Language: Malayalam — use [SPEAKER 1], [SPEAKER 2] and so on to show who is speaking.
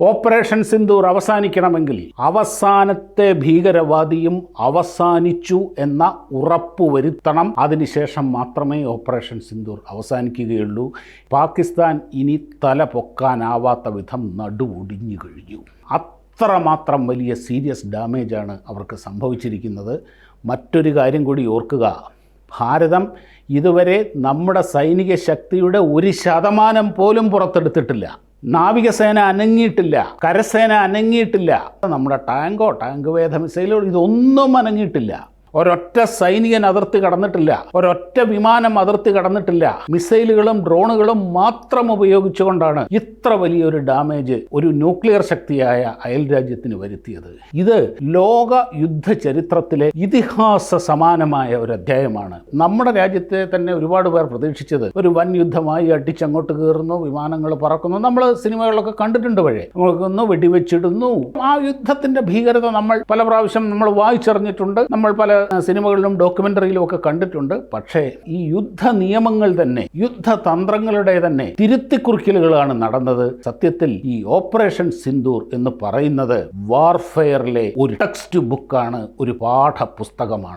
[SPEAKER 1] ഓപ്പറേഷൻ സിന്ദൂർ അവസാനിക്കണമെങ്കിൽ അവസാനത്തെ ഭീകരവാദിയും അവസാനിച്ചു എന്ന ഉറപ്പ് വരുത്തണം. അതിനുശേഷം മാത്രമേ ഓപ്പറേഷൻ സിന്ദൂർ അവസാനിക്കുകയുള്ളൂ. പാകിസ്ഥാൻ ഇനി തല പൊക്കാനാവാത്ത വിധം നടുവൊടിഞ്ഞു കഴിഞ്ഞു. അത്രമാത്രം വലിയ സീരിയസ് ഡാമേജാണ് അവർക്ക് സംഭവിച്ചിരിക്കുന്നത്. മറ്റൊരു കാര്യം കൂടി ഓർക്കുക. ഭാരതം ഇതുവരെ നമ്മുടെ സൈനിക ശക്തിയുടെ ഒരു ശതമാനം പോലും പുറത്തെടുത്തിട്ടില്ല. നാവികസേന അനങ്ങിയിട്ടില്ല കരസേന അനങ്ങിയിട്ടില്ല. നമ്മുടെ ടാങ്കോ ടാങ്ക് വേധ മിസൈലോ ഇതൊന്നും അനങ്ങിയിട്ടില്ല. ഒരൊറ്റ സൈനികൻ അതിർത്തി കടന്നിട്ടില്ല. ഒരൊറ്റ വിമാനം അതിർത്തി കടന്നിട്ടില്ല. മിസൈലുകളും ഡ്രോണുകളും മാത്രം ഉപയോഗിച്ചുകൊണ്ടാണ് ഇത്ര വലിയൊരു ഡാമേജ് ഒരു ന്യൂക്ലിയർ ശക്തിയായ അയൽ രാജ്യത്തിന് വരുത്തിയത്. ഇത് ലോക യുദ്ധ ചരിത്രത്തിലെ ഇതിഹാസ സമാനമായ ഒരു അധ്യായമാണ്. നമ്മുടെ രാജ്യത്തെ തന്നെ ഒരുപാട് പേർ പ്രതീക്ഷിച്ചത് ഒരു വൻ യുദ്ധമായി അടിച്ചങ്ങോട്ട് കയറുന്നു വിമാനങ്ങൾ പറക്കുന്നു. നമ്മൾ സിനിമകളിലൊക്കെ കണ്ടിട്ടുണ്ട് വഴി നോക്കുന്നു വെടിവെച്ചിടുന്നു. ആ യുദ്ധത്തിന്റെ ഭീകരത നമ്മൾ പല പ്രാവശ്യം നമ്മൾ വായിച്ചറിഞ്ഞിട്ടുണ്ട്. നമ്മൾ പല സിനിമകളിലും ഡോക്യുമെന്ററിയിലും ഒക്കെ കണ്ടിട്ടുണ്ട്. പക്ഷേ ഈ യുദ്ധ നിയമങ്ങൾ തന്നെ യുദ്ധതന്ത്രങ്ങളുടെ തന്നെ തിരുത്തിക്കുറിക്കലുകളാണ് നടന്നത്. സത്യത്തിൽ ഈ ഓപ്പറേഷൻ സിന്ദൂർ എന്ന് പറയുന്നത് വാർഫെയറിലെ ഒരു ടെക്സ്റ്റ് ബുക്കാണ് ഒരു പാഠപുസ്തകമാണ്.